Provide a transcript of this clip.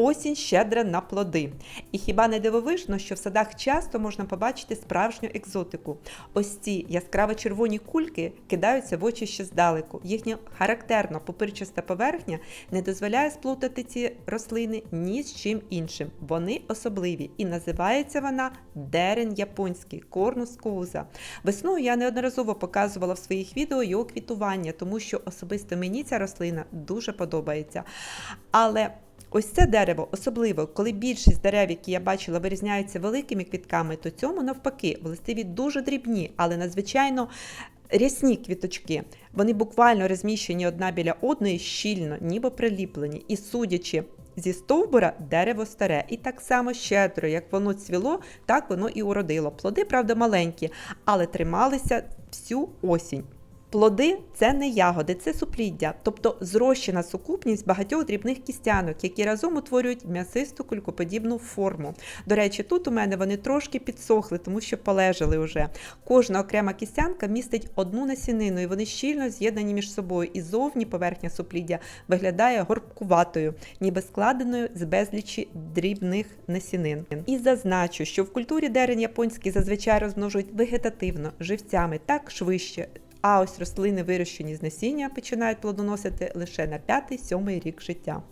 Осінь щедра на плоди. І хіба не дивовижно, що в садах часто можна побачити справжню екзотику. Ось ці яскраво червоні кульки кидаються в очі ще здалеку. Їхня характерно пупирчаста поверхня не дозволяє сплутати ці рослини ні з чим іншим. Вони особливі і називається вона дерен японський корнус коуза. Весною я неодноразово показувала в своїх відео його квітування, тому що особисто мені ця рослина дуже подобається. Але Ось це дерево, особливо, коли більшість дерев, які я бачила, вирізняються великими квітками, то цьому навпаки властиві дуже дрібні, але надзвичайно рясні квіточки. Вони буквально розміщені одна біля одної щільно, ніби приліплені. І судячи зі стовбура, дерево старе. І так само щедро, як воно цвіло, так воно і уродило. Плоди, правда, маленькі, але трималися всю осінь. Плоди це не ягоди, це супліддя, тобто зрощена сукупність багатьох дрібних кістянок, які разом утворюють м'ясисту кулькоподібну форму. До речі, тут у мене вони трошки підсохли, тому що полежали вже. Кожна окрема кістянка містить одну насінину, і вони щільно з'єднані між собою. І зовні поверхня супліддя виглядає горбкуватою, ніби складеною з безлічі дрібних насінин. І зазначу, що в культурі дерен японський зазвичай розмножують вегетативно, живцями, так швидше. А ось рослини, вирощені з насіння, починають плодоносити лише на 5-7 рік життя.